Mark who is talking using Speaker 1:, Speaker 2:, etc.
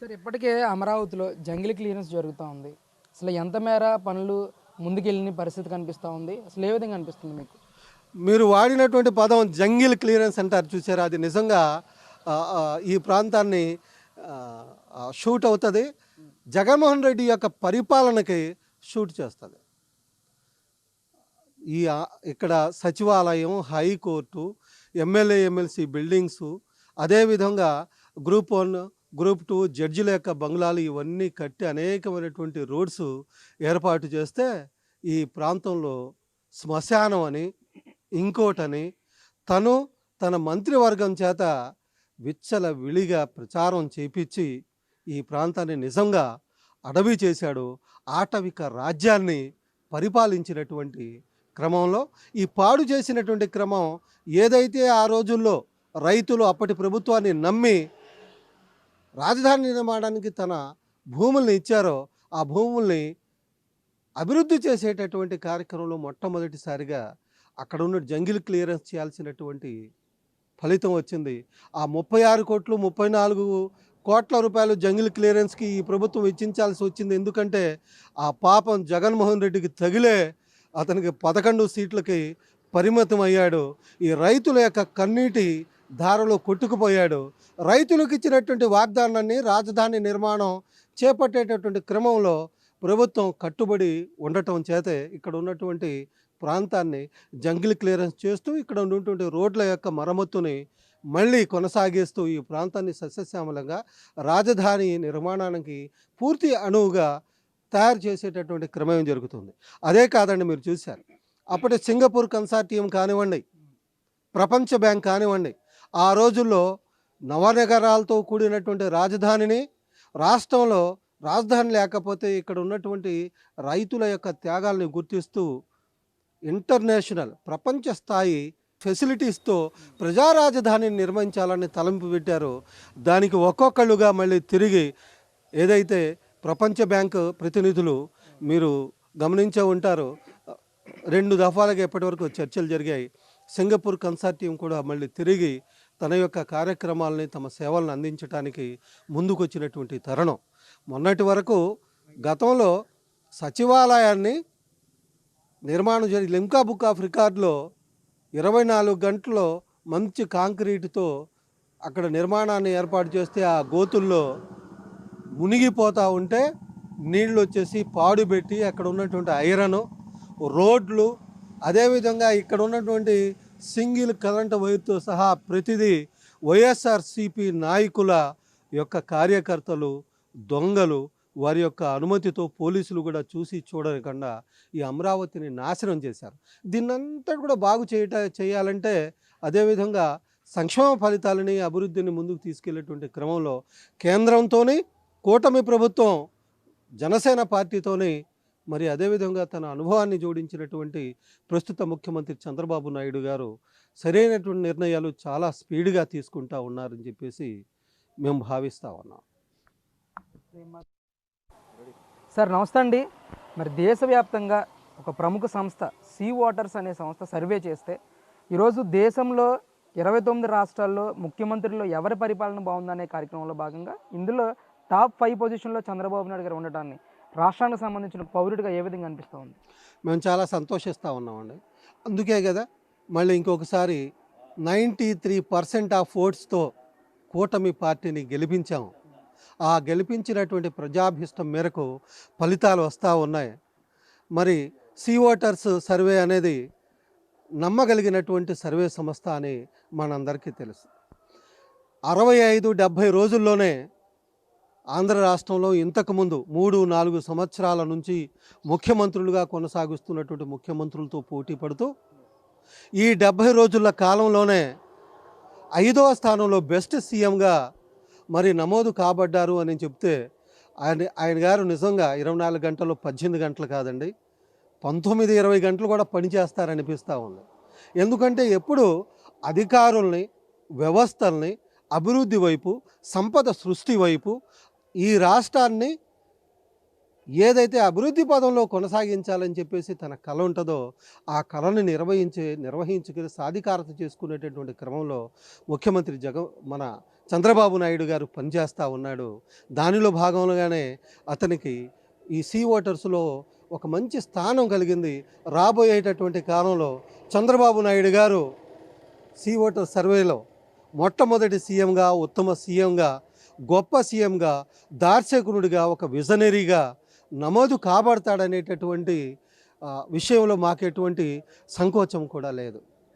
Speaker 1: Sir ఇప్పటికే అమరావతిలో jungle clearance జరుగుతూ ఉంది. అసలు ఎంత మేర పనులు ముందుకెళ్ళిన పరిస్థితి కనిపిస్తూ ఉంది? అసలు ఏ విధంగా అనిపిస్తుంది మీకు?
Speaker 2: మీరు వాడినటువంటి పదం జంగిల్ క్లియరెన్స్ అంటారు చూసారా? అది నిజంగా ఈ ప్రాంతాన్ని షూట్ అవుతుంది. జగన్మోహన్ రెడ్డి యొక్క పరిపాలనకి షూట్ చేస్తుంది. ఈ ఇక్కడ సచివాలయం high court M L A M L C buildings అదేవిధంగా గ్రూప్ వన్ గ్రూప్ టూ జడ్జిల యొక్క బంగ్లాలు ఇవన్నీ కట్టి అనేకమైనటువంటి రోడ్స్ ఏర్పాటు చేస్తే ఈ ప్రాంతంలో శ్మశానం అని ఇంకోటని తను తన మంత్రివర్గం చేత విచ్చల విడిగా ప్రచారం చేపించి ఈ ప్రాంతాన్ని నిజంగా అడవి చేశాడు. ఆటవిక రాజ్యాన్ని పరిపాలించినటువంటి క్రమంలో ఈ పాడు చేసినటువంటి క్రమం ఏదైతే ఆ రోజుల్లో రైతులు అప్పటి ప్రభుత్వాన్ని నమ్మి రాజధాని నిర్మాణానికి తన భూముల్ని ఇచ్చారో ఆ భూముల్ని అభివృద్ధి చేసేటటువంటి కార్యక్రమంలో మొట్టమొదటిసారిగా అక్కడ ఉన్న జంగిల్ క్లియరెన్స్ చేయాల్సినటువంటి ఫలితం వచ్చింది. ఆ ముప్పై ఆరు కోట్లు ముప్పై నాలుగు కోట్ల రూపాయలు జంగిల్ క్లియరెన్స్కి ఈ ప్రభుత్వం ఇచ్చించాల్సి వచ్చింది. ఎందుకంటే ఆ పాపం జగన్మోహన్ రెడ్డికి తగిలే అతనికి పదకొండు సీట్లకి పరిమితం అయ్యాడు. ఈ రైతుల యొక్క కన్నీటి దారులు కొట్టుకుపోయాడు. రైతులకు ఇచ్చినటువంటి వాగ్దానాన్ని రాజధాని నిర్మాణం చేపట్టేటటువంటి క్రమంలో ప్రభుత్వం కట్టుబడి ఉండటం చేతే ఇక్కడ ఉన్నటువంటి ప్రాంతాన్ని జంగిల్ క్లియరెన్స్ చేస్తూ ఇక్కడ ఉన్నటువంటి రోడ్ల యొక్క మరమ్మతుని మళ్ళీ కొనసాగిస్తూ ఈ ప్రాంతాన్ని సస్యశ్యామలంగా రాజధాని నిర్మాణానికి పూర్తి అణువుగా తయారు చేసేటటువంటి క్రమం జరుగుతుంది. అదే కాదండి మీరు చూశారు. అప్పటి సింగపూర్ కన్సార్టియం కానివ్వండి ప్రపంచ బ్యాంక్ కానివ్వండి ఆ రోజుల్లో నవనగరాలతో కూడినటువంటి రాజధానిని రాష్ట్రంలో రాజధాని లేకపోతే ఇక్కడ ఉన్నటువంటి రైతుల యొక్క త్యాగాల్ని గుర్తిస్తూ ఇంటర్నేషనల్ ప్రపంచ స్థాయి ఫెసిలిటీస్తో ప్రజా రాజధానిని నిర్మించాలని తలంపు పెట్టారు. దానికి ఒక్కొక్కళ్ళుగా మళ్ళీ తిరిగి ఏదైతే ప్రపంచ బ్యాంకు ప్రతినిధులు మీరు గమనించే ఉంటారు రెండు దఫాలుగా ఇప్పటివరకు చర్చలు జరిగాయి. సింగపూర్ కన్సార్టియం కూడా మళ్ళీ తిరిగి తన యొక్క కార్యక్రమాలని తమ సేవలను అందించడానికి ముందుకొచ్చినటువంటి తరుణం. మొన్నటి వరకు గతంలో సచివాలయాన్ని నిర్మాణం జరిగి లింకా బుక్ ఆఫ్ రికార్డులో ఇరవై నాలుగు గంటల్లో మంచి కాంక్రీటుతో అక్కడ నిర్మాణాన్ని ఏర్పాటు చేస్తే ఆ గోతుల్లో మునిగిపోతూ ఉంటే నీళ్ళు వచ్చేసి పాడుపెట్టి అక్కడ ఉన్నటువంటి ఐరన్ రోడ్లు అదేవిధంగా ఇక్కడ ఉన్నటువంటి సింగిల్ కరెంట్ వైర్తో సహా ప్రతిదీ వైఎస్ఆర్సిపి నాయకుల యొక్క కార్యకర్తలు దొంగలు వారి యొక్క అనుమతితో పోలీసులు కూడా చూసి చూడకుండా ఈ అమరావతిని నాశనం చేశారు. దీన్నంతా కూడా బాగు చేయట చేయాలంటే అదేవిధంగా సంక్షేమ ఫలితాలని అభివృద్ధిని ముందుకు తీసుకెళ్ళేటువంటి క్రమంలో కేంద్రంతోని కూటమి ప్రభుత్వం జనసేన పార్టీతోని మరి అదేవిధంగా తన అనుభవాన్ని జోడించినటువంటి ప్రస్తుత ముఖ్యమంత్రి చంద్రబాబు నాయుడు గారు సరైనటువంటి నిర్ణయాలు చాలా స్పీడ్గా తీసుకుంటా ఉన్నారని చెప్పేసి మేము భావిస్తూ ఉన్నాం.
Speaker 1: సార్ నమస్తే అండి. మరి దేశవ్యాప్తంగా ఒక ప్రముఖ సంస్థ సీ వాటర్స్ అనే సంస్థ సర్వే చేస్తే ఈరోజు దేశంలో ఇరవై తొమ్మిది రాష్ట్రాల్లో ముఖ్యమంత్రుల్లో ఎవరి పరిపాలన బాగుందనే కార్యక్రమంలో భాగంగా ఇందులో టాప్ ఫైవ్ పొజిషన్లో చంద్రబాబు నాయుడు గారు ఉండటాన్ని రాష్ట్రానికి సంబంధించిన పౌరుడిగా ఏ విధంగా అనిపిస్తూ ఉంది
Speaker 2: మేము చాలా సంతోషిస్తూ ఉన్నామండి. అందుకే కదా మళ్ళీ ఇంకొకసారి నైంటీ త్రీ పర్సెంట్ ఆఫ్ ఓట్స్తో కూటమి పార్టీని గెలిపించాము ఆ గెలిపించినటువంటి ప్రజాభిష్టం మేరకు ఫలితాలు వస్తూ ఉన్నాయి. మరి సీ ఓటర్స్ సర్వే అనేది నమ్మగలిగినటువంటి సర్వే సంస్థ అని మనందరికీ తెలుసు. అరవై ఐదు డెబ్భై రోజుల్లోనే ఆంధ్ర రాష్ట్రంలో ఇంతకుముందు మూడు నాలుగు సంవత్సరాల నుంచి ముఖ్యమంత్రులుగా కొనసాగిస్తున్నటువంటి ముఖ్యమంత్రులతో పోటీ పడుతూ ఈ డెబ్భై రోజుల కాలంలోనే ఐదవ స్థానంలో బెస్ట్ సీఎంగా మరి నమోదు కాబడ్డారు అని చెప్తే ఆయన ఆయన గారు నిజంగా ఇరవై నాలుగు గంటలు పద్దెనిమిది గంటలు కాదండి పంతొమ్మిది ఇరవై గంటలు కూడా పనిచేస్తారనిపిస్తూ ఉంది. ఎందుకంటే ఎప్పుడు అధికారుల్ని వ్యవస్థల్ని అభివృద్ధి వైపు సంపద సృష్టి వైపు ఈ రాష్ట్రాన్ని ఏదైతే అభివృద్ధి పదంలో కొనసాగించాలని చెప్పేసి తన కళ ఉంటుందో ఆ కళను నిర్వహించే నిర్వహించుకుని సాధికారత చేసుకునేటటువంటి క్రమంలో ముఖ్యమంత్రి జగ మన చంద్రబాబు నాయుడు గారు పనిచేస్తూ ఉన్నాడు. దానిలో భాగంగానే అతనికి ఈ సీ ఓటర్స్లో ఒక మంచి స్థానం కలిగింది. రాబోయేటటువంటి కాలంలో చంద్రబాబు నాయుడు గారు సీ ఓటర్ సర్వేలో మొట్టమొదటి సీఎంగా ఉత్తమ సీఎంగా గొప్ప సీఎంగా దార్శకునుడిగా ఒక విజనరీగా నమోదు కాబడతాడనేటటువంటి విషయంలో మాకు ఎటువంటి సంకోచం కూడా లేదు.